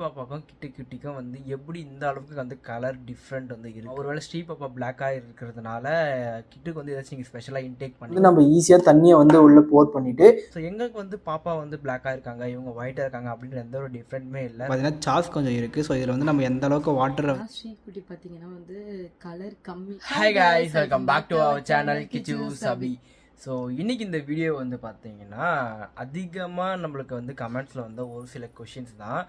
பாப்பாக்கும் கிட்ட கிட்டிக்கும் வந்து எப்படி இந்த அளவுக்கு வந்து கலர் டிஃப்ரெண்ட் வந்து இருக்கு? ஒருவேளை ஸ்ரீ பாப்பா பிளாக்காக இருக்கிறதுனால கிட்டுக்கு வந்து ஏதாச்சும் நீங்கள் ஸ்பெஷலாக இன்டேக் பண்ணி நம்ம ஈஸியாக தண்ணியை வந்து உள்ளே போர் பண்ணிவிட்டு ஸோ எங்களுக்கு வந்து பாப்பா வந்து பிளாக்காக இருக்காங்க இவங்க ஒயிட்டாக இருக்காங்க அப்படின்ற எந்த ஒரு டிஃப்ரெண்ட்டுமே இல்லை. பார்த்தீங்கன்னா சார்ஜ் கொஞ்சம் இருக்குது ஸோ இதில் வந்து நம்ம எந்த அளவுக்கு வாட்டரை ஆனா ஸ்ரீகுட்டி பார்த்தீங்கன்னா வந்து கலர் கம்மி. Hi guys welcome back to our channel கிச்சு சபி ஸோ இன்னைக்கு இந்த வீடியோ வந்து பார்த்தீங்கன்னா அதிகமாக நம்மளுக்கு வந்து கமெண்ட்ஸில் வந்து ஒரு சில கொஷின்ஸ் தான்.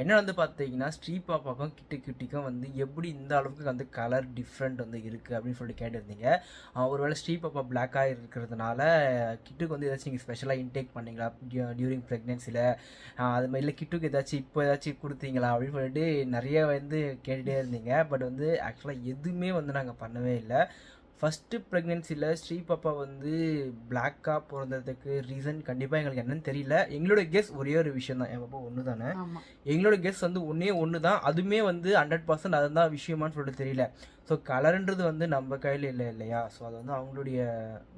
என்ன வந்து பார்த்தீங்கன்னா ஸ்ரீ பாப்பாக்கும் கிட்ட கிட்டிக்கும் வந்து எப்படி இந்த அளவுக்கு வந்து கலர் டிஃப்ரெண்ட் வந்து இருக்குது அப்படின்னு சொல்லிட்டு கேட்டிருந்தீங்க. ஒருவேளை ஸ்ரீ பாப்பா பிளாக்காக இருக்கிறதுனால கிட்டுக்கு வந்து ஏதாச்சும் நீங்கள் ஸ்பெஷலாக இன்டேக் பண்ணீங்களா? டியூரிங் ப்ரெக்னென்சியில் அது மாதிரி இல்லை கிட்டுக்கு ஏதாச்சும் இப்போ ஏதாச்சும் கொடுத்தீங்களா? அப்படின்னு சொல்லிட்டு நிறைய வந்து கேட்டுகிட்டே இருந்தீங்க. பட் வந்து ஆக்சுவலாக எதுவுமே வந்து நாங்கள் பண்ணவே இல்லை. ஃபஸ்ட்டு ப்ரெக்னென்சியில் ஸ்ரீ பாப்பா வந்து பிளாக்காக பிறந்ததுக்கு ரீசன் கண்டிப்பாக எங்களுக்கு என்னன்னு தெரியல. எங்களோட கெஸ் ஒரே ஒரு விஷயம் தான். என் பாப்பா ஒன்று தானே? எங்களோட கெஸ் வந்து ஒன்றே ஒன்று தான். அதுவுமே வந்து ஹண்ட்ரட் பர்சன்ட் அதுதான் விஷயமான்னு சொல்லிட்டு தெரியல. ஸோ கலருன்றது வந்து நம்ம கையில் இல்லை இல்லையா? ஸோ அது வந்து அவங்களுடைய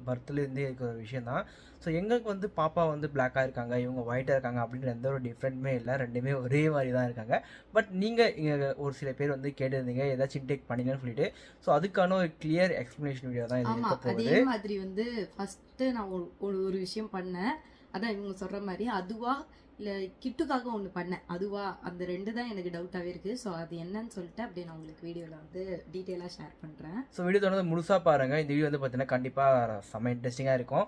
பர்த்லேருந்தே இருக்கிற ஒரு விஷயம் தான். ஸோ எங்களுக்கு வந்து பாப்பா வந்து பிளாக்காக இருக்காங்க இவங்க ஒயிட்டாக இருக்காங்க அப்படின்ற எந்த ஒரு டிஃப்ரெண்ட்டுமே இல்லை. ரெண்டுமே ஒரே மாதிரி தான் இருக்காங்க. பட் நீங்கள் இங்கே ஒரு சில பேர் வந்து கேட்டிருந்தீங்க ஏதாச்சும் இன்டேக் பண்ணீங்கன்னு சொல்லிட்டு. ஸோ அதுக்கான ஒரு கிளியர் எக்ஸ்ப்ளனேஷன் வீடியோ தான் இது இருக்க போகுது. அதே மாதிரி வந்து ஃபர்ஸ்ட் நான் ஒரு- ஒரு விஷயம் பண்ணேன். அதான் இவங்க சொல்ற மாதிரி. அதுவா இல்லை கிட்டுக்காக ஒன்று பண்ணேன். அதுவா? அந்த ரெண்டு தான் எனக்கு டவுட்டாகவே இருக்குது ஸோ அது என்னன்னு சொல்லிட்டு அப்படியே நான் உங்களுக்கு வீடியோவில் வந்து டீட்டெயிலாக ஷேர் பண்ணுறேன் ஸோ வீடியோ தொடர்ந்து முழுசாக பாருங்கள் இந்த வீடியோ வந்து பார்த்தீங்கன்னா கண்டிப்பாக செம்ம இன்ட்ரெஸ்டிங்காக இருக்கும்.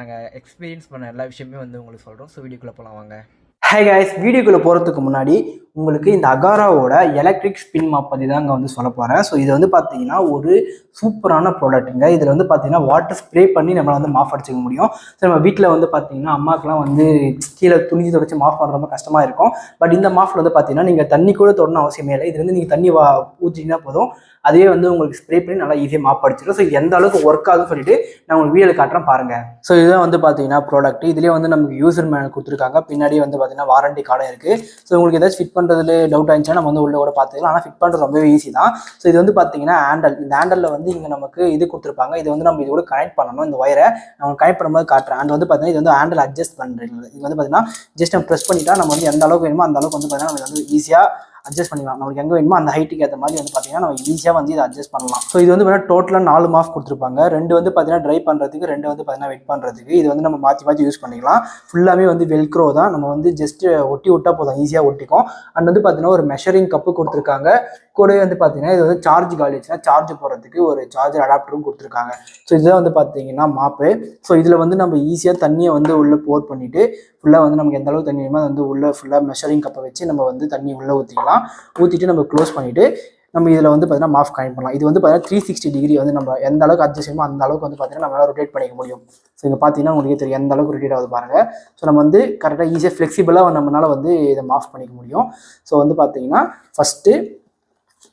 நாங்கள் எக்ஸ்பீரியன்ஸ் பண்ண எல்லா விஷயமே வந்து உங்களுக்கு சொல்கிறோம் ஸோ வீடியோக்குள்ளே போகலாம் வாங்க. ஹே கைஸ் வீடியோக்குள்ளே போகிறதுக்கு முன்னாடி உங்களுக்கு இந்த அகாராவோட எலக்ட்ரிக் ஸ்பின் மாப் பற்றி தான் அங்கே வந்து சொல்ல போகிறேன் ஸோ இது வந்து பார்த்தீங்கன்னா ஒரு சூப்பரான ப்ராடக்ட்டுங்க இதில் வந்து பார்த்தீங்கன்னா வாட்டர் ஸ்ப்ரே பண்ணி நம்மளை வந்து மாஃப் அடிச்சுக்க முடியும். ஸோ நம்ம வீட்டில் வந்து பார்த்தீங்கன்னா அம்மாக்கெலாம் வந்து கீழே துணிஞ்சு தொடச்சி மாஃப் பண்ணுற ரொம்ப கஷ்டமாக இருக்கும். பட் இந்த மாஃபில் வந்து பார்த்தீங்கன்னா நீங்கள் தண்ணி கூட தொடணும் அவசியமே இல்லை. இது வந்து நீங்கள் தண்ணி வா ஊற்றிங்கன்னா போதும். அதே வந்து உங்களுக்கு ஸ்ப்ரே பண்ணி நல்லா ஈஸியாக மாப் அடிச்சிடும். ஸோ எந்த அளவுக்கு ஒர்க் ஆகுதுன்னு சொல்லிட்டு நான் உங்களுக்கு வீடியோவில் காட்டுறேன் பாருங்க. ஸோ இதுதான் வந்து பார்த்தீங்கன்னா ப்ராடக்ட் இதுலேயே வந்து நமக்கு யூசர் மேனல் கொடுத்துருக்காங்க. பின்னாடி வந்து பார்த்தீங்கன்னா வாரண்டி கார்டும் இருக்குது ஸோ உங்களுக்கு ஏதாச்சும் ஃபிட் பண்ணுறதுல டவுட் ஆயிடுச்சுன்னா நம்ம வந்து உள்ள கூட பார்த்துக்கலாம் ஆனால் ஃபிட் பண்ணுறது ரொம்பவே ஈஸி தான். ஸோ இது வந்து பார்த்தீங்கன்னா ஹேண்டல் இந்த ஹேண்டலில் வந்து இங்கே நமக்கு இது கொடுத்துருப்பாங்க. இது வந்து நம்ம இது கூட கனெக்ட் பண்ணணும். இந்த ஒயரை நம்ம கனெக்ட் பண்ணும்போது காட்டுறேன். அண்ட் வந்து பார்த்தீங்கன்னா இது வந்து ஹேண்டல் அட்ஜஸ்ட் பண்ணுறது இது வந்து பார்த்தீங்கன்னா ஜஸ்ட் நம்ம ப்ரெஸ் பண்ணிட்டா நம்ம வந்து எந்த அளவுக்கு வேணுமோ அந்த அளவுக்கு வந்து பார்த்தீங்கன்னா நம்ம வந்து ஈஸியாக அட்ஜஸ்ட் பண்ணிக்கலாம். நம்மளுக்கு எங்கே வேணுமோ அந்த ஹைட்டுக்கு ஏற்ற மாதிரி வந்து பார்த்தீங்கன்னா நம்ம ஈஸியாக வந்து இதை அட்ஜஸ்ட் பண்ணலாம். ஸோ இது வந்து பார்த்தீங்கன்னா டோட்டலாக நாலு மாஃப் கொடுத்துருப்பாங்க. ரெண்டு வந்து பார்த்தீங்கன்னா ட்ரை பண்ணுறதுக்கு ரெண்டு வந்து பார்த்தீங்கன்னா வெட் பண்ணுறதுக்கு இது வந்து நம்ம மாற்றி மாற்றி யூஸ் பண்ணிக்கலாம். ஃபுல்லாமே வந்து வெல்க்ரோ தான். நம்ம வந்து ஜஸ்ட் ஒட்டி விட்டா போதும். ஈஸியாக ஒட்டிக்கும். அண்ட் வந்து பார்த்தீங்கன்னா ஒரு மெஷரிங் கப்பு கொடுத்துருக்காங்க. கூடவே வந்து பார்த்தீங்கன்னா இது வந்து சார்ஜ் காலிச்சுன்னா சார்ஜ் போடுறதுக்கு ஒரு சார்ஜர் அடாப்டரும் கொடுத்துருக்காங்க. ஸோ இதுதான் வந்து பார்த்தீங்கன்னா மாப்பு ஸோ இதில் வந்து நம்ம ஈஸியாக தண்ணியை வந்து உள்ளே போர் பண்ணிவிட்டு ஃபுல்லாக வந்து நமக்கு எந்த அளவுக்கு தண்ணி வேணுமோ அது வந்து உள்ளே ஃபுல்லாக மெஷரிங் கப்பை வச்சு நம்ம வந்து தண்ணி உள்ளே ஊற்றிக்கலாம் ஊற்றிட்டு நம்ம க்ளோஸ் பண்ணிவிட்டு நம்ம இதில் வந்து பார்த்தீங்கன்னா மாஃப் கனெக்ட் பண்ணலாம். இது வந்து பார்த்தீங்கன்னா த்ரீ சிக்ஸ்டி டிகிரி வந்து நம்ம எந்த அளவுக்கு அட்ஜஸ்ட் செய்யணுமோ அந்த அளவுக்கு வந்து பார்த்தீங்கன்னா நம்மளால் ரொட்டேட் பண்ணிக்க முடியும். ஸோ இங்கே பார்த்தீங்கன்னா உங்களுக்கு தெரியும் எந்த அளவுக்கு ரொட்டேட் ஆகுது பாருங்கள் ஸோ நம்ம வந்து கரெக்டாக ஈஸியாக ஃப்ளெக்சிபிளாக நம்மளால் வந்து இதை மாஃப் பண்ணிக்க முடியும். ஸோ வந்து பார்த்தீங்கன்னா ஃபஸ்ட்டு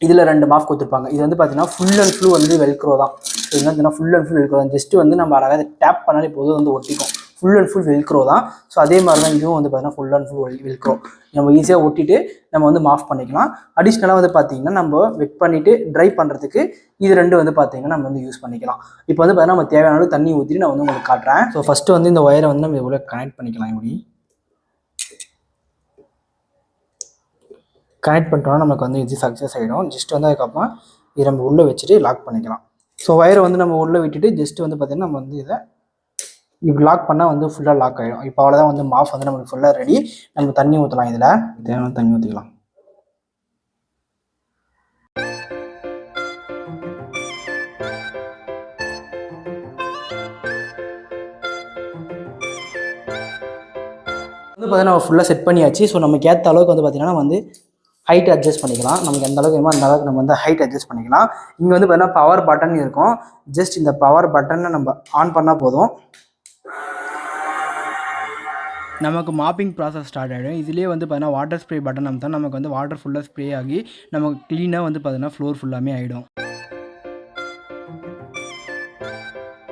இதில் ரெண்டு மாஃப் கொடுத்துருப்பாங்க. இது வந்து பார்த்தீங்கன்னா ஃபுல் அண்ட் ஃபுல் வந்து வெல்க்ரோ தான். இது வந்து ஃபுல் அண்ட் ஃபுல் வெல்க்ரோ தான். ஜஸ்ட் வந்து நம்ம அழகாக டேப் பண்ணாலே போதும் வந்து ஒட்டிக்கும். ஃபுல் அண்ட் ஃபுல் வெல்க்ரோ தான். ஸோ அதே மாதிரி தான் இதுவும் வந்து பார்த்தீங்கன்னா ஃபுல் அண்ட் ஃபுல் வெல்க்ரோ நம்ம ஈஸியாக ஒட்டிட்டு நம்ம வந்து மாஃப் பண்ணிக்கலாம். அடிஷ்னலாக வந்து பார்த்தீங்கன்னா நம்ம வெட் பண்ணிவிட்டு ட்ரை பண்ணுறதுக்கு இது ரெண்டு வந்து பார்த்தீங்கன்னா நம்ம வந்து யூஸ் பண்ணிக்கலாம். இப்போ வந்து பார்த்தீங்கன்னா நம்ம தேவையான தண்ணி ஊற்றிட்டு நான் வந்து உங்களுக்கு காட்டுறேன். ஸோ ஃபஸ்ட்டு வந்து இந்த ஒயரை வந்து நம்ம இவ்வளோ கனெக்ட் பண்ணிக்கலாம் இப்படி கனெக்ட் பண்ணிட்டோம்னா நமக்கு வந்து இது சக்ஸஸ் ஆகிடும் ஜஸ்ட் வந்து அதுக்கப்புறம் இதை நம்ம உள்ளே வச்சுட்டு லாக் பண்ணிக்கலாம். ஸோ ஒயரை வந்து நம்ம உள்ளே விட்டுட்டு ஜஸ்ட் வந்து பார்த்திங்கன்னா நம்ம வந்து இதை இப்படி லாக் பண்ணால் வந்து ஃபுல்லாக லாக் ஆகிடும் இப்போ அவ்வளோதான் வந்து மாஃப் வந்து நமக்கு ஃபுல்லாக ரெடி நம்ம தண்ணி ஊற்றலாம் இதில். தேவையான தண்ணி ஊற்றிக்கலாம் வந்து பார்த்தீங்கன்னா நம்ம ஃபுல்லாக செட் பண்ணியாச்சு. ஸோ நமக்கு ஏற்ற அளவுக்கு வந்து பார்த்திங்கன்னா வந்து ஹைட் அட்ஜஸ்ட் பண்ணிக்கலாம். நமக்கு எந்த அளவுக்கு வேணுமோ அந்த அளவுக்கு நம்ம வந்து ஹைட் அட்ஜஸ்ட் பண்ணிக்கலாம். இங்கே வந்து பார்த்தீங்கன்னா பவர் பட்டன் இருக்கும். ஜஸ்ட் இந்த பவர் பட்டனை நம்ம ஆன் பண்ணால் போதும். நமக்கு மாப்பிங் ப்ராசஸ் ஸ்டார்ட் ஆகிடும் இதுலேயே வந்து பார்த்தீங்கன்னா வாட்டர் ஸ்ப்ரே பட்டன் அமுத்தா நமக்கு வந்து வாட்டர் ஃபுல்லாக ஸ்ப்ரே ஆகி நமக்கு க்ளீனாக வந்து பார்த்தீங்கன்னா ஃப்ளோர் ஃபுல்லாமே ஆகிடும்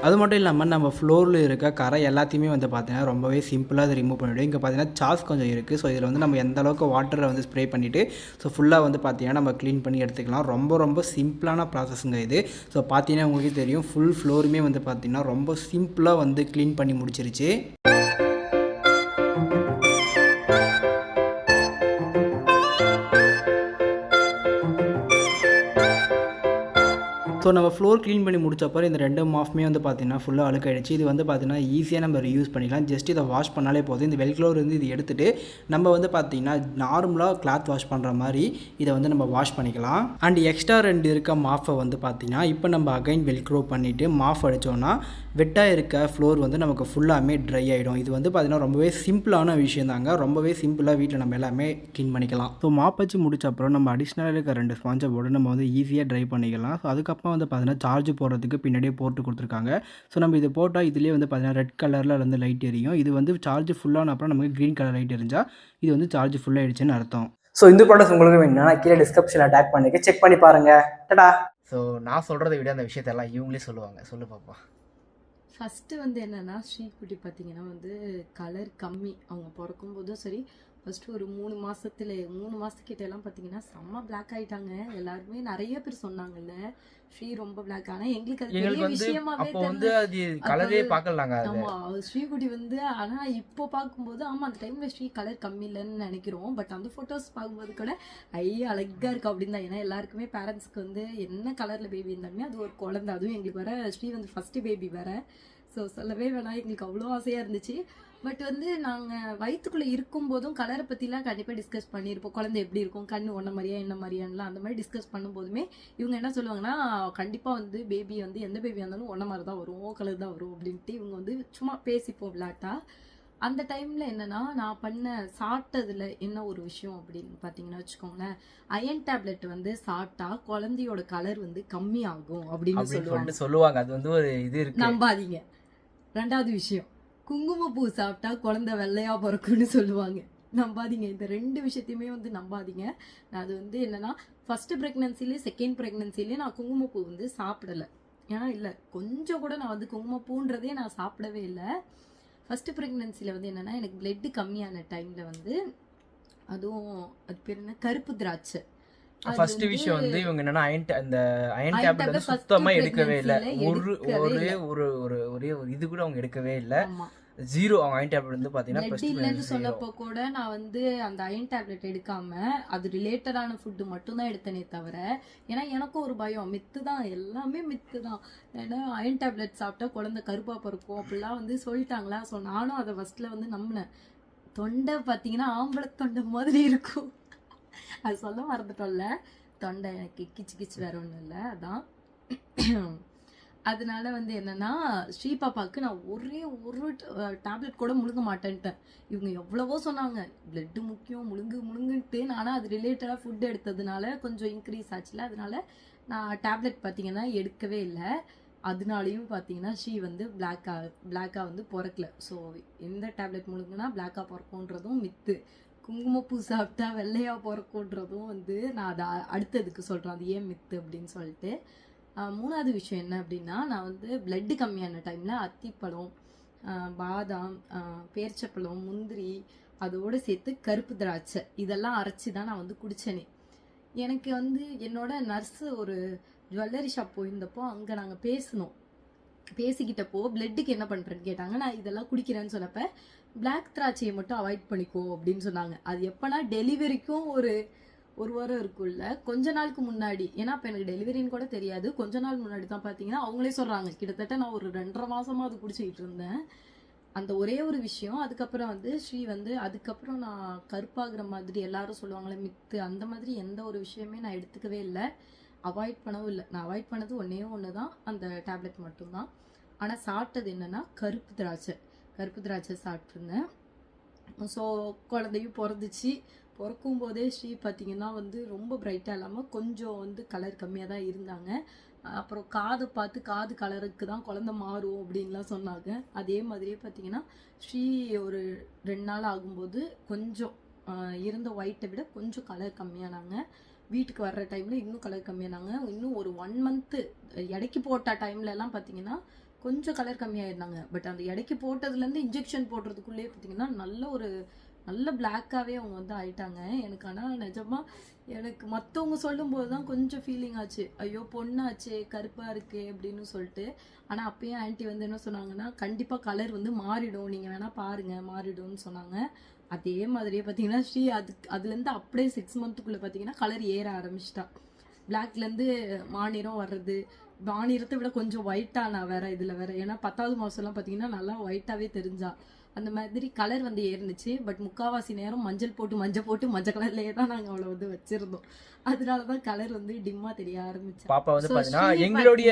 அது மட்டும் இல்லாமல் நம்ம ஃப்ளோரில் இருக்க கரை எல்லாத்தையுமே வந்து பார்த்தீங்கன்னா ரொம்பவே சிம்பிளாக அதை ரிமூவ் பண்ணிவிடும் இங்கே பார்த்தீங்கன்னா சாஸ் கொஞ்சம் இருக்குது ஸோ இதில் வந்து நம்ம எந்த அளவுக்கு வாட்டரை வந்து ஸ்ப்ரே பண்ணிவிட்டு ஸோ ஃபுல்லாக வந்து பார்த்தீங்கன்னா நம்ம க்ளீன் பண்ணி எடுத்துக்கலாம். ரொம்ப ரொம்ப சிம்பிளான ப்ராசஸ்ங்க இது. ஸோ பார்த்தீங்கன்னா உங்களுக்கே தெரியும் ஃபுல் ஃப்ளோருமே வந்து பார்த்தீங்கன்னா ரொம்ப சிம்பிளாக வந்து க்ளீன் பண்ணி முடிச்சிருச்சு. ஸோ நம்ம ஃப்ளோர் க்ளீன் பண்ணி முடிச்சப்பறம் இந்த ரெண்டு மாஃப்மே வந்து பார்த்தீங்கன்னா ஃபுல்லாக அழுக்காயிடுச்சு. இது வந்து பார்த்தீங்கன்னா ஈஸியாக நம்ம யூஸ் பண்ணிக்கலாம். ஜஸ்ட் இதை வாஷ் பண்ணாலே போதும். இந்த வெல்க்ளோர் வந்து இது எடுத்துகிட்டு நம்ம வந்து பார்த்தீங்கன்னா நார்மலாக கிளாத் வாஷ் பண்ணுற மாதிரி இதை வந்து நம்ம வாஷ் பண்ணிக்கலாம். அண்ட் எக்ஸ்ட்ரா ரெண்டு இருக்க மாஃபை வந்து பார்த்தீங்கன்னா இப்போ நம்ம அகைன் வெல்க்ரோ பண்ணிவிட்டு மாஃப் அடித்தோன்னா வெட்டாக இருக்க ஃப்ளோர் வந்து நமக்கு ஃபுல்லாமே ட்ரை ஆகிடும் இது வந்து பார்த்திங்கன்னா ரொம்பவே சிம்பிளான விஷயம் தாங்க. ரொம்பவே சிம்பிளாக வீட்டில் நம்ம எல்லாமே க்ளீன் பண்ணிக்கலாம். ஸோ மாப் வச்சு முடிச்ச அப்புறம் நம்ம அடிஷ்னலாக இருக்க ரெண்டு ஸ்பாஞ்சை போட்டு நம்ம வந்து ஈஸியாக ட்ரை பண்ணிக்கலாம். ஸோ அதுக்கப்புறம் வந்து பார்த்தீங்கன்னா சார்ஜ் போடுறதுக்கு பின்னாடியே போட்டு கொடுத்துருக்காங்க. ஸோ நம்ம இது போட்டால் இதுலேயே வந்து பார்த்தீங்கன்னா ரெட் கலரில் வந்து லைட் எரியும். இது வந்து சார்ஜ் ஃபுல்லான அப்புறம் நமக்கு க்ரீன் கலர் லைட் எரிஞ்சால் இது வந்து சார்ஜ் ஃபுல்லாகிடுச்சுன்னு அர்த்தம். ஸோ இந்த ப்ராடக்ட் உங்களுக்கு வேணும்னா கீழே டிஸ்கிரிப்ஷனில் டேக் பண்ணிக்க செக் பண்ணி பாருங்கள் டடா. ஸோ நான் சொல்கிறத விட அந்த விஷயத்தெல்லாம் இவங்களே சொல்லுவாங்க. சொல்லு பாப்பா. ஃபஸ்ட்டு வந்து என்னன்னா ஸ்ரீகுட்டி பார்த்தீங்கன்னா வந்து கலர் கம்மி. அவங்க பிறக்கும் போதும் சரி ஃபர்ஸ்ட் ஒரு மூணு மாசத்துல மூணு மாசத்துக்கிட்ட எல்லாம் பார்த்தீங்கன்னா செம்ம பிளாக் ஆயிட்டாங்க. எல்லாருமே நிறைய பேர் சொன்னாங்கல்ல ஸ்ரீ ரொம்ப பிளாக் ஆனா எங்களுக்கு அது பெரிய வந்து விஷயமாவே அப்போ வந்து அது கலரே பார்க்கலாங்க அது. ஆமா ஸ்ரீகுட்டி வந்து ஆனா இப்போ பார்க்கும்போது ஆமா அந்த டைம்ல ஸ்ரீ கலர் கம்மி இல்லைன்னு நினைக்கிறோம். பட் அந்த போட்டோஸ் பார்க்கும்போது கூட ஐய அழகா இருக்கு அப்படின்னு தான். ஏன்னா எல்லாருக்குமே பேரண்ட்ஸ்க்கு வந்து என்ன கலர்ல பேபி இருந்தாலுமே அது ஒரு குழந்தை. அதுவும் எங்களுக்கு வர ஸ்ரீ வந்து ஃபர்ஸ்ட் பேபி வேற. ஸோ சொல்லவே வேணாம். எங்களுக்கு அவ்வளோ ஆசையா இருந்துச்சு. பட் வந்து நாங்க வயிற்றுக்குள்ள இருக்கும் போதும் கலரை பத்திலாம் கண்டிப்பா டிஸ்கஸ் பண்ணியிருப்போம் குழந்தை எப்படி இருக்கும்? கண்ணு ஒன்ன மாதிரியா என்ன மாதிரியான்லாம் அந்த மாதிரி டிஸ்கஸ் பண்ணும்போதுமே இவங்க என்ன சொல்லுவாங்கன்னா கண்டிப்பா வந்து பேபி வந்து எந்த பேபியா இருந்தாலும் ஒன்ன மாதிரி தான் வரும் கலர் தான் வரும் அப்படின்ட்டு இவங்க வந்து சும்மா பேசிப்போம் விளையாட்டா அந்த டைம்ல என்னன்னா நான் பண்ண சாப்பிட்டதுல என்ன ஒரு விஷயம் அப்படின்னு பாத்தீங்கன்னா வச்சுக்கோங்களேன் அயன் டேப்லெட் வந்து சாப்பிட்டா குழந்தையோட கலர் வந்து கம்மி ஆகும் அப்படின்னு சொல்லுவாங்க. சொல்லுவாங்க. அது வந்து ஒரு இது இருக்கு. நம்பாதீங்க. ரெண்டாவது விஷயம். குங்குமப்பூ சாப்பிட்டா குழந்தை வெள்ளையா பிறக்கும்னு சொல்லுவாங்க. நம்பாதீங்க. இந்த ரெண்டு விஷயத்தையுமே வந்து நம்பாதீங்க. நான் அது வந்து என்னன்னா ஃபர்ஸ்ட் ப்ரெக்னன்சிலே செகண்ட் ப்ரெக்னன்சிலே நான் குங்குமப்பூ வந்து சாப்பிடல. ஏன்னா இல்லை கொஞ்சம் கூட நான் வந்து குங்குமப்பூன்றதே நான் சாப்பிடவே இல்லை. ஃபர்ஸ்ட் ப்ரெக்னன்சியில் வந்து என்னன்னா எனக்கு பிளட்டு கம்மியான டைமில் வந்து அதுவும் அது பேர் என்ன? கருப்பு திராட்சை. ஃபர்ஸ்ட் விஷயம் வந்து இவங்க என்னன்னா அயன் அந்த அயன் டேப்லெட் வந்து சுத்தமா எடுக்கவே இல்ல. ஒரு ஒரே. ஒரு ஒரு ஒரே ஒரு இது கூட அவங்க எடுக்கவே இல்ல. ஜீரோ அவங்க அயன் டேப்லெட் வந்து பாத்தீங்கன்னா zero. சொன்னப்போ கூட நான் வந்து அந்த அயன் டேப்லெட் எடுக்காம அது ரிலேட்டடான ஃபுட்டு மட்டும்தான் எடுத்தனே தவிர ஏன்னா எனக்கும் ஒரு பயம். மித்து தான். எல்லாமே மித்து தான். ஏன்னா அயன் டேப்லெட் சாப்பிட்டா குழந்தை கருப்பா பிறக்கும் அப்படிலாம் வந்து சொல்லிட்டாங்களா? ஸோ நானும் அதை ஃபர்ஸ்ட்ல வந்து நம்பினேன். தொண்டை பார்த்தீங்கன்னா ஆம்பளை தொண்டை மாதிரி இருக்கும். அது சொல்ல மறந்துட்டோம்ல. தொண்டை எனக்கு கிச்சு கிச்சு வேற ஒன்றும் இல்லை அதான். அதனால வந்து என்னன்னா ஸ்ரீ பாப்பாவுக்கு நான் ஒரே ஒரு டேப்லெட் கூட முழுங்க மாட்டேன்ட்டேன். இவங்க எவ்வளவோ சொன்னாங்க பிளட்டு முக்கியம் முழுங்கு முழுங்குன்ட்டு. நானும் அது ரிலேட்டடாக ஃபுட் எடுத்ததுனால கொஞ்சம் இன்க்ரீஸ் ஆச்சுல அதனால நான் டேப்லெட் பார்த்தீங்கன்னா எடுக்கவே இல்லை. அதனாலையும் பார்த்தீங்கன்னா ஷீ வந்து பிளாக்காக பிளாக்காக வந்து பிறக்கல. ஸோ எந்த டேப்லெட் முழுங்குனா பிளாக்காக பிறக்கும்ன்றதும் மித்து குங்குமப்பூ சாப்பிட்டா வெள்ளையாக பிறக்கும்ன்றதும் வந்து நான் அதை அடுத்ததுக்கு சொல்கிறேன் அது ஏன் மித்து அப்படின்னு சொல்லிட்டு. மூணாவது விஷயம் என்ன அப்படின்னா நான் வந்து பிளட்டு கம்மியான டைமில் அத்திப்பழம் பாதாம் பேர்ச்சப்பழம் பேரிச்சப்பழம் முந்திரி அதோடு சேர்த்து கருப்பு திராட்சை. இதெல்லாம் அரைச்சி தான் நான் வந்து குடித்தேனே எனக்கு வந்து என்னோட நர்ஸு ஒரு ஜுவல்லரி ஷாப் போயிருந்தப்போ அங்கே நாங்கள் பேசினோம். பேசிக்கிட்டப்போ பிளட்டுக்கு என்ன பண்ணுறேன்னு கேட்டாங்க. நான் இதெல்லாம் குடிக்கிறேன்னு சொன்னப்ப பிளாக் திராட்சையை மட்டும் அவாய்ட் பண்ணிக்கோ அப்படின்னு சொன்னாங்க. அது எப்போனா டெலிவரிக்கும் ஒரு ஒரு வாரம் இருக்கும்ல. கொஞ்ச நாளுக்கு முன்னாடி ஏன்னா இப்போ எனக்கு டெலிவரின்னு கூட தெரியாது. கொஞ்ச நாள் முன்னாடி தான் பார்த்தீங்கன்னா அவங்களே சொல்கிறாங்க கிட்டத்தட்ட நான் ஒரு ரெண்டரை மாதமாக அது குடிச்சிக்கிட்டு இருந்தேன். அந்த ஒரே ஒரு விஷயம். அதுக்கப்புறம் வந்து ஸ்ரீ வந்து அதுக்கப்புறம் நான் கருப்பாகிற மாதிரி எல்லாரும் சொல்லுவாங்களே மித்து அந்த மாதிரி எந்த ஒரு விஷயமே நான் எடுத்துக்கவே இல்லை. அவாய்ட் பண்ணவும் இல்லை. நான் அவாய்ட் பண்ணது ஒன்றே ஒன்று தான் அந்த டேப்லெட் மட்டும்தான். ஆனால் சாப்பிட்டது என்னன்னா கருப்பு திராட்சை. கருப்பு திராட்சை சாப்பிட்ருந்தேன் ஸோ குழந்தையும் பிறந்துச்சு. பிறக்கும் போதே ஸ்ரீ பார்த்தீங்கன்னா வந்து ரொம்ப பிரைட்டாக இல்லாமல் கொஞ்சம் வந்து கலர் கம்மியாக தான் இருந்தாங்க. அப்புறம் காது பார்த்து காது கலருக்கு தான் குழந்த மாறும் அப்படின்லாம் சொன்னாங்க. அதே மாதிரியே பார்த்தீங்கன்னா ஸ்ரீ ஒரு ரெண்டு நாள் ஆகும்போது கொஞ்சம் இருந்த ஒயிட்டை விட கொஞ்சம் கலர் கம்மியானாங்க. வீட்டுக்கு வர்ற டைமில் இன்னும் கலர் கம்மியானாங்க. இன்னும் ஒரு ஒன் மந்த்து எடைக்கு போட்ட டைம்லலாம் பார்த்தீங்கன்னா கொஞ்சம் கலர் கம்மியாயிருந்தாங்க. பட் அந்த எடைக்கு போட்டதுலேருந்து இன்ஜெக்ஷன் போடுறதுக்குள்ளேயே பார்த்தீங்கன்னா நல்ல ஒரு நல்ல பிளாக்காகவே அவங்க வந்து ஆயிட்டாங்க. எனக்கு ஆனால் நிஜமாக எனக்கு மற்றவங்க சொல்லும்போது தான் கொஞ்சம் ஃபீலிங் ஆச்சு. ஐயோ பொண்ணாச்சே கருப்பாக இருக்கே அப்படின்னு சொல்லிட்டு. ஆனால் அப்பயே ஆன்ட்டி வந்து என்ன சொன்னாங்கன்னா கண்டிப்பாக கலர் வந்து மாறிடும். நீங்கள் வேணால் பாருங்கள் மாறிடும்னு சொன்னாங்க. அதே மாதிரியே பார்த்தீங்கன்னா ஸ்ரீ அதுக்கு அதுலேருந்து அப்படியே சிக்ஸ் மந்த்துக்குள்ளே பார்த்தீங்கன்னா கலர் ஏற ஆரம்பிச்சிட்டா. பிளாக்லேருந்து மாநிறம் வர்றது மாநிலத்தை விட கொஞ்சம் ஒயிட்டா நான் வேற இதுல வேற. ஏன்னா பத்தாவது மாசம்லாம் பாத்தீங்கன்னா நல்லா ஒயிட்டாவே தெரிஞ்சா. அந்த மாதிரி கலர் வந்து ஏறுனுச்சு. பட் முக்காவாசி நேரம் மஞ்சள் போட்டு மஞ்சள் போட்டு மஞ்சள் கலர்லயே தான் நாங்க அவளை வந்து வச்சிருந்தோம். அதனாலதான் கலர் வந்து டிம்மா தெரிய ஆரம்பிச்சு பாப்பா வந்து she எங்களுடைய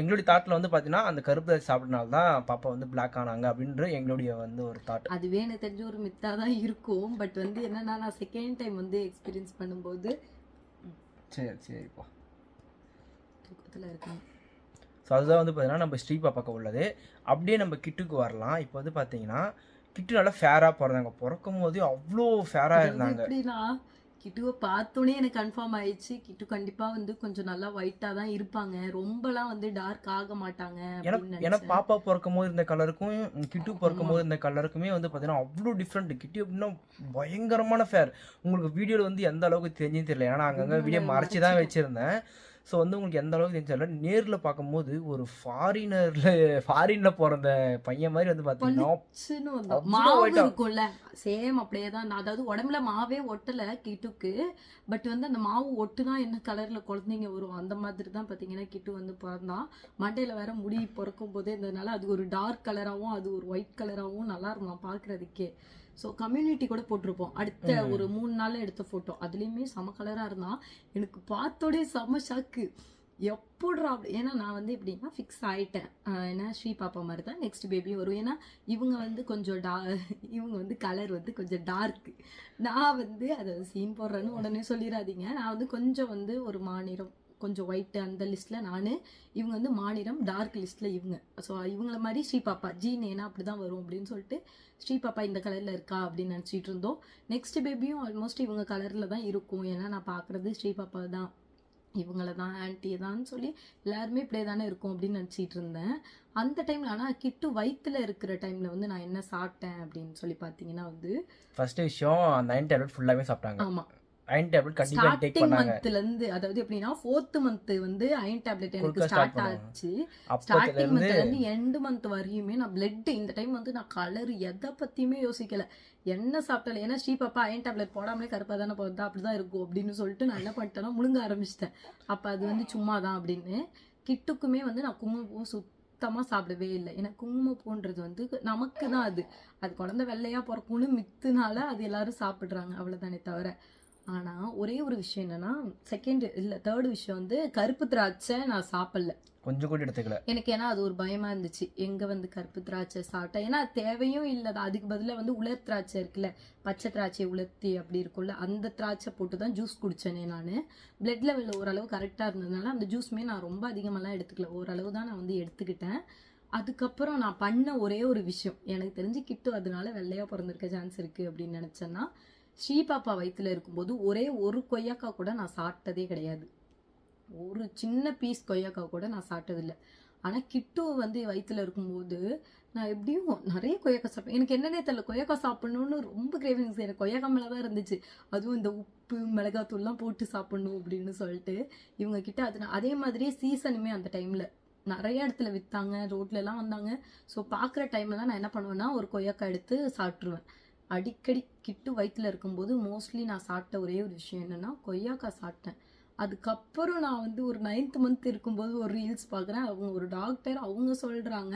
எங்களுடைய தாட்ல வந்து பாத்தீங்கன்னா அந்த கருப்பு சாப்பிட்டனால தான் பாப்பா வந்து பிளாக் ஆனாங்க அப்படின்ற எங்களுடைய வந்து ஒரு தாட் அதுவே எனக்கு தெரிஞ்ச ஒரு மித்தா தான் இருக்கும். பட் வந்து என்னன்னா நான் செகண்ட் டைம் வந்து எக்ஸ்பீரியன்ஸ் பண்ணும்போது சரி சரிப்பா தூக்கத்துல இருக்கேன் ஸோ அதுதான் வந்து பார்த்தீங்கன்னா நம்ம ஸ்ரீ பாப்பாக்கு உள்ளது. அப்படியே நம்ம கிட்டுக்கு வரலாம். இப்போ வந்து பார்த்தீங்கன்னா கிட்டு நல்லா ஃபேராக பிறந்தாங்க. பிறக்கும் போது அவ்வளோ ஃபேராக இருந்தாங்க. எப்படின்னா கிட்டுவை பார்த்தோன்னே எனக்கு கன்ஃபார்ம் ஆயிடுச்சு. கிட்டு கண்டிப்பா வந்து கொஞ்சம் நல்லா ஒயிட்டா தான் இருப்பாங்க. ரொம்பலாம் வந்து டார்க் ஆக மாட்டாங்க ஏன்னா அப்படின்னு. பாப்பா பிறக்கும் போது இருந்த கலருக்கும் கிட்டு பிறக்கும் போது இருந்த கலருக்குமே வந்து பார்த்தீங்கன்னா அவ்வளோ டிஃப்ரெண்ட் கிட்டு எப்படின்னா பயங்கரமான ஃபேர் உங்களுக்கு வீடியோவில் வந்து எந்த அளவுக்கு தெரிஞ்சுன்னு தெரியல. ஏன்னா அங்கங்கே வீடியோ மறைச்சி தான். வச்சுருந்தேன். ஸோ வந்து உங்களுக்கு எந்த அளவுக்கு தெரிஞ்சல நேரில் பார்க்கும்போது ஒரு ஃபாரினரில் ஃபாரினில் பிறந்த பையன் மாதிரி வந்து பார்த்தீங்கன்னா மாவு இருக்கும்ல. சேம் அப்படியே தான். அதாவது உடம்புல மாவே ஒட்டல கிட்டுக்கு. பட் வந்து அந்த மாவு ஒட்டுனா என்ன கலர்ல குழந்தைங்க வரும்? அந்த மாதிரி தான் பாத்தீங்கன்னா கிட்டு வந்து பிறந்தான் மண்டையில வேற முடி பிறக்கும் போதே இருந்ததுனால அது ஒரு டார்க் கலராகவும் அது ஒரு ஒயிட் கலராகவும் நல்லா இருக்கும் பார்க்கறதுக்கே. ஸோ கம்யூனிட்டி கூட போட்டிருப்போம். அடுத்த. ஒரு மூணு நாள்ல எடுத்த போட்டோ அதுலயுமே செம கலரா இருந்தான் எனக்கு பார்த்தோடே செம ஷாக்கு எப்படிரா அப்படி? ஏன்னா நான் வந்து எப்படின்னா ஃபிக்ஸ் ஆயிட்டேன். ஆஹ் ஏன்னா ஸ்ரீ பாப்பா மாதிரி தான் நெக்ஸ்ட் பேபி வரும். ஏன்னா இவங்க வந்து கொஞ்சம் டா இவங்க வந்து கலர் வந்து கொஞ்சம் டார்க் நான் வந்து அதை சீன் போடுறேன்னு உடனே சொல்லிடாதீங்க. நான் வந்து கொஞ்சம் வந்து ஒரு மாநிறம் கொஞ்சம் ஒயிட் அந்த லிஸ்ட்ல நான் இவங்க வந்து மாநிறம் டார்க் லிஸ்ட்ல இவங்க. ஸோ இவங்கள மாதிரி ஸ்ரீ பாப்பா ஜீன் ஏன்னா அப்படிதான் வரும் அப்படின்னு சொல்லிட்டு ஸ்ரீ பாப்பா இந்த கலர்ல இருக்கா அப்படின்னு நினச்சிட்டு இருந்தோம். நெக்ஸ்ட் பேபியும் ஆல்மோஸ்ட் இவங்க கலர்ல தான் இருக்கும். ஏன்னா நான் பார்க்கறது ஸ்ரீ பாப்பா தான். இவங்கள தான் ஆன்ட்டி தான் சொல்லி எல்லாருமே இப்படியே தானே இருக்கும் அப்படின்னு நினச்சிட்டு இருந்தேன். அந்த டைம்ல ஆனால் கிட்டு வயித்துல இருக்கிற டைம்ல வந்து நான் என்ன சாப்பிட்டேன் அப்படின்னு சொல்லி பார்த்தீங்கன்னா வந்து ஃபர்ஸ்ட் விஷயம் அந்த டேப்லெட் ஃபுல்லாகவே சாப்பிட்டாங்க. ஆமா. அயன் டேப்லெட் கண்டிப்பாக டேக் ஸ்டார்டிங் பண்ணாங்க. மந்த்ல இருந்து அதாவது எப்படின்னா ஃபோர்த் மந்த் வந்து அயன் டேப்லெட் எனக்கு ஸ்டார்ட். ஆச்சு. ஸ்டார்டிங் இருந்து மந்த்ல இருந்து எண்டு மந்த் வரையுமே நான் பிளட் இந்த டைம் வந்து நான் கலர் எதை பத்தியுமே யோசிக்கல. என்ன சாப்பிட்டாலும் ஏன்னா ஸ்ரீ பாப்பா அயன் டேப்லெட் போடாமலே கருப்பா தானே போகுது அப்படிதான் இருக்கும் அப்படின்னு சொல்லிட்டு நான் என்ன பண்ணிட்டேன்னா முழுங்க ஆரம்பிச்சிட்டேன். அப்ப அது வந்து சும்மா தான் அப்படின்னு. கிட்டுக்குமே வந்து நான் குங்குமப்பூ சுத்தமா சாப்பிடவே இல்லை. ஏன்னா குங்குமப்பூன்றது வந்து நமக்கு தான் அது. அது குழந்தை வெள்ளையா பிறக்கும்னு மித்துனால அது எல்லாரும் சாப்பிடுறாங்க அவ்வளவுதானே தவிர. ஆனா ஒரே ஒரு விஷயம் என்னன்னா செகண்ட் இல்ல தேர்ட் விஷயம் வந்து கருப்பு திராட்சை நான் சாப்பிடல. கொஞ்சம் கூட எடுத்துக்கல. எனக்கு ஏன்னா அது ஒரு பயமா இருந்துச்சு. எங்க வந்து கருப்பு திராட்சை சாப்பிட்டா? ஏன்னா தேவையும் இல்லை. அதுக்கு பதிலா வந்து உலர் திராட்சை இருக்குல்ல பச்சை திராட்சை உலர்த்தி அப்படி இருக்கும்ல அந்த திராட்சை போட்டு தான் ஜூஸ் குடிச்சேனே நான். பிளட் லெவல் ஓரளவு கரெக்டாக இருந்ததுனால அந்த ஜூஸுமே நான் ரொம்ப அதிகமாலாம் எடுத்துக்கல. ஓரளவு தான் நான் வந்து எடுத்துக்கிட்டேன். அதுக்கப்புறம் நான் பண்ண ஒரே ஒரு விஷயம். எனக்கு தெரிஞ்சு கிட்டு அதனால வெள்ளையா பிறந்திருக்க சான்ஸ் இருக்கு அப்படின்னு நினைச்சேன்னா ஸ்ரீ பாப்பா இருக்கும்போது ஒரே ஒரு கொய்யாக்கா கூட நான் சாப்பிட்டதே கிடையாது. ஒரு சின்ன பீஸ் கொய்யாக்கா கூட நான் சாப்பிட்டதில்லை. ஆனால் கிட்டு வந்து வயிற்றுல இருக்கும்போது நான் எப்படியும் நிறைய கொய்யாக்கா சாப்பிட்டேன் எனக்கு என்னன்னே தெரியல. கொய்யாக்கா சாப்பிடணும்னு ரொம்ப கிரேவிங்ஸ் எனக்கு கொய்யாக்கா மேலே தான் இருந்துச்சு. அதுவும் இந்த உப்பு மிளகாத்தூள்லாம் போட்டு சாப்பிடணும் அப்படின்னு சொல்லிட்டு இவங்க கிட்ட அது நான் அதே மாதிரியே சீசனுமே அந்த டைமில் நிறைய இடத்துல விற்றாங்க ரோட்லலாம் வந்தாங்க. ஸோ பார்க்குற டைம்ல நான் என்ன பண்ணுவேன்னா ஒரு கொய்யாக்கா எடுத்து சாப்பிட்ருவேன் அடிக்கடி கிட்டு வயிற்றுல இருக்கும்போது மோஸ்ட்லி நான் சாப்பிட்ட ஒரே ஒரு விஷயம் என்னென்னா கொய்யாக்காய் சாப்பிட்டேன். அதுக்கப்புறம் நான் வந்து ஒரு நைன்த் மந்த் இருக்கும்போது ஒரு ரீல்ஸ் பார்க்குறேன். அவங்க ஒரு டாக்டர் அவங்க சொல்கிறாங்க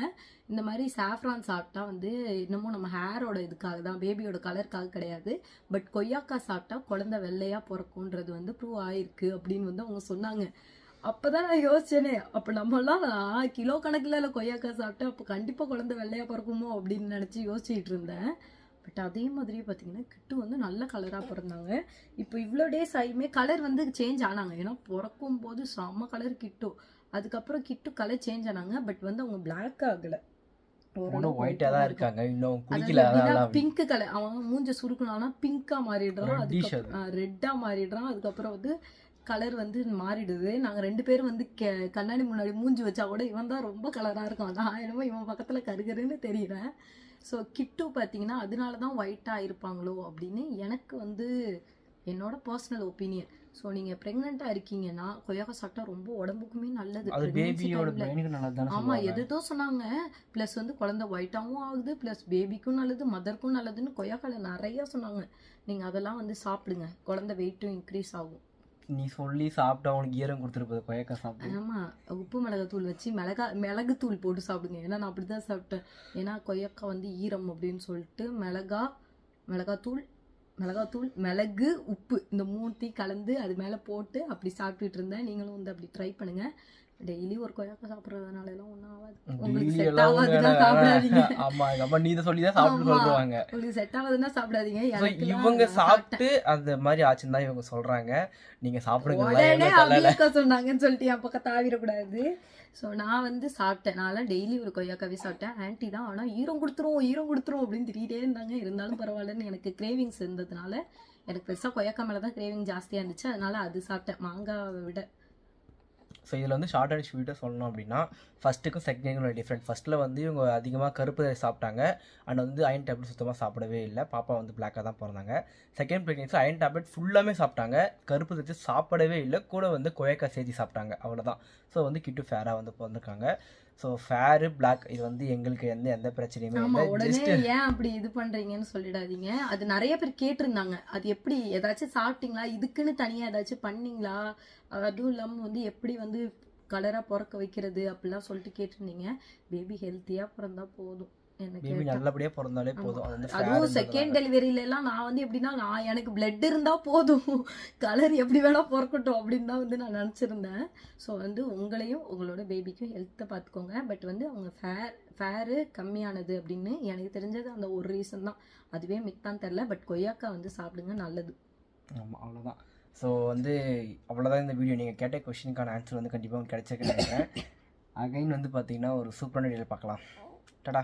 இந்த மாதிரி சாஃப்ரான் சாப்பிட்டா வந்து என்னமோ நம்ம ஹேரோட இதுக்காக தான் பேபியோட கலருக்காக கிடையாது. பட் கொய்யாக்காய் சாப்பிட்டா குழந்தை வெள்ளையாக பிறக்கும்ன்றது வந்து ப்ரூவ் ஆயிருக்கு அப்படின்னு வந்து அவங்க சொன்னாங்க. அப்பதான் நான் யோசிச்சேனே அப்போ நம்மலாம் கிலோ கணக்கில் இல்லை கொய்யாக்காய் சாப்பிட்டா அப்போ கண்டிப்பாக குழந்தை வெள்ளையாக பிறக்குமோ அப்படின்னு நினச்சி யோசிச்சுட்டு இருந்தேன். பட் அதே மாதிரியே பார்த்தீங்கன்னா கிட்டு வந்து நல்ல கலராக பிறந்தாங்க. இப்போ இவ்வளோ டேஸ் ஆகியுமே கலர் வந்து சேஞ்ச் ஆனாங்க. ஏன்னா பிறக்கும் போது செம்ம கலர் கிட்டு. அதுக்கப்புறம் கிட்டு கலர் சேஞ்ச் ஆனாங்க. பட் வந்து அவங்க பிளாக் ஆகலை. பிங்க் கலர் அவன் மூஞ்ச சுருக்குனானா பிங்கா மாறிடுறான். அதுக்கப்புறம் ரெட்டா மாறிடுறான். அதுக்கப்புறம் வந்து கலர் வந்து மாறிடுது. நாங்க ரெண்டு பேரும் வந்து கெ- கண்ணாடி முன்னாடி மூஞ்சி வச்சா கூட இவன் தான் ரொம்ப கலரா இருக்கும் அதான் என்னமோ இவன் பக்கத்துல கருகருன்னு தெரியறேன் ஸோ கிட்டு பார்த்தீங்கன்னா அதனால தான் ஒயிட்டாக இருப்பாங்களோ? அப்படின்னு எனக்கு வந்து என்னோட பர்சனல் ஒப்பீனியன் ஸோ நீங்கள் ப்ரெக்னெண்ட்டாக இருக்கீங்கன்னா கொய்யாக்கா சாப்பிட்டா ரொம்ப உடம்புக்குமே நல்லது. அது pregnancy பேபியோட time ல. பிரெயினுக்கு நல்லா தானே ஆமா சொல்லுவாங்க. எதுதோ சொன்னாங்க. ப்ளஸ் வந்து குழந்தை ஒயிட்டாவும் ஆகுது. ப்ளஸ் பேபிக்கும் நல்லது மதருக்கும் நல்லதுன்னு கொய்யாக்கால நிறைய சொன்னாங்க. நீங்க அதெல்லாம் வந்து சாப்பிடுங்க. குழந்தை வெயிட்டும் இன்க்ரீஸ் ஆகும். நீ சொல்லி சாப்பிட்டா உனக்கு ஈரம் கொடுத்துருப்பது கொயக்க சாப்பிட்டு ஆமா உப்பு மிளகாத்தூள் வச்சு மிளகா மிளகுத்தூள் போட்டு சாப்பிடுங்க. ஏன்னா நான் அப்படிதான் சாப்பிட்டேன். ஏன்னா கொய்யக்கா வந்து ஈரம் அப்படின்னு சொல்லிட்டு மிளகா மிளகாத்தூள் மிளகாத்தூள் மிளகு உப்பு இந்த மூணுத்தையும் கலந்து அது மேலே போட்டு அப்படி சாப்பிட்டுட்டு இருந்தேன். நீங்களும் வந்து அப்படி ட்ரை பண்ணுங்க. டெய்லி ஒரு கொய்யாக்கா சாப்பிட்றதுனால? எல்லாம் ஒன்றும் ஆகாது. உங்களுக்கு செட் ஆகாதுன்னா சாப்பிடாதீங்க. ஆமா எங்க அம்மா நீ இதை சொல்லி தான் சாப்பிட்டு. சொல்லுவாங்க. உங்களுக்கு செட் ஆகாதுன்னா சாப்பிடாதீங்க. இவங்க. சாப்பிட்டு அந்த மாதிரி ஆச்சுன்னு தான் இவங்க சொல்றாங்க. நீங்க சாப்பிடுங்க உடனே சொன்னாங்கன்னு சொல்லிட்டு என் பக்கம் தாவிடக்கூடாது. ஸோ நான் வந்து சாப்பிட்டேன். நான்லாம் டெய்லி ஒரு கொய்யாக்காவே சாப்பிட்டேன். ஆன்ட்டி தான் ஆனால் ஈரம் கொடுத்துரும் ஈரம் கொடுத்துரும் அப்படின்னு திட்டிகிட்டே இருந்தாங்க. இருந்தாலும் பரவாயில்லன்னு எனக்கு கிரேவிங்ஸ் இருந்ததுனால எனக்கு பெருசாக கொய்யாக்கா மேலே தான் கிரேவிங் ஜாஸ்தியாக இருந்துச்சு. அதனால அது சாப்பிட்டேன். மாங்காவை விட. ஸோ இதில் வந்து ஷார்ட் அண்ட் ஸ்வீட்டாக சொல்லணும் அப்படின்னா ஃபஸ்ட்டுக்கும் செகண்டுக்கும் டிஃப்ரெண்ட் ஃபஸ்ட்டில் வந்து இவங்க அதிகமாக கருப்பு தரை சாப்பிட்டாங்க. அண்ட் வந்து அயன் டேப்லெட் சுத்தமாக சாப்பிடவே இல்லை. பாப்பா வந்து பிளாக்காக தான் பிறந்தாங்க. செகண்ட் ப்ரெக்னென்சி அயன் டேப்லெட் ஃபுல்லாமே சாப்பிட்டாங்க. கருப்பு ரைஸ் சாப்பிடவே இல்லை. கூட வந்து கொயக்கா சேர்த்து சாப்பிட்டாங்க. அவ்வளோதான் ஸோ வந்து கிட்டு ஃபேராக வந்து பிறந்திருக்காங்க. ஸோ ஃபேரு பிளாக் இது வந்து எங்களுக்கு எந்த எந்த பிரச்சனையுமே இல்லை. உடனே ஏன் அப்படி இது பண்றீங்கன்னு சொல்லிடாதீங்க. அது நிறைய பேர் கேட்டிருந்தாங்க. அது எப்படி ஏதாச்சும் சாப்பிட்டீங்களா? இதுக்குன்னு தனியா ஏதாச்சும் பண்ணீங்களா? அதுவும் இல்லாம வந்து எப்படி வந்து கலரா பிறக்க வைக்கிறது? அப்படிலாம் சொல்லிட்டு கேட்டிருந்தீங்க. பேபி ஹெல்த்தியா பிறந்தா போதும். பேபி கேட்டா. நல்லபடியாக பிறந்தாலே. போதும். அதுவும் செகண்ட். டெலிவரியில எல்லாம் நான் வந்து எப்படின்னா நான் எனக்கு பிளட் இருந்தா போதும். கலர் எப்படி வேணா பிறக்கட்டும் அப்படின்னு தான் வந்து நான் நினச்சிருந்தேன். ஸோ வந்து உங்களையும் உங்களோட பேபிக்கும் ஹெல்த்தை பார்த்துக்கோங்க. பட் வந்து அவங்க ஃபேர் ஃபேரு கம்மியானது அப்படின்னு எனக்கு தெரிஞ்சது அந்த ஒரு ரீசன் தான். அதுவே மித்தான் தெரில பட் கொய்யாக்கா வந்து சாப்பிடுங்க நல்லது. ஆமாம் அவ்வளோதான் ஸோ வந்து அவ்வளோதான் இந்த வீடியோ நீங்கள் கேட்ட கொஷினுக்கான ஆன்சர் வந்து கண்டிப்பாக உங்களுக்கு கிடைச்சிருக்குன்னு நினைக்கிறேன். அகைன் வந்து பார்த்தீங்கன்னா ஒரு சூப்பரான வீடியோவில் பார்க்கலாம். டடா.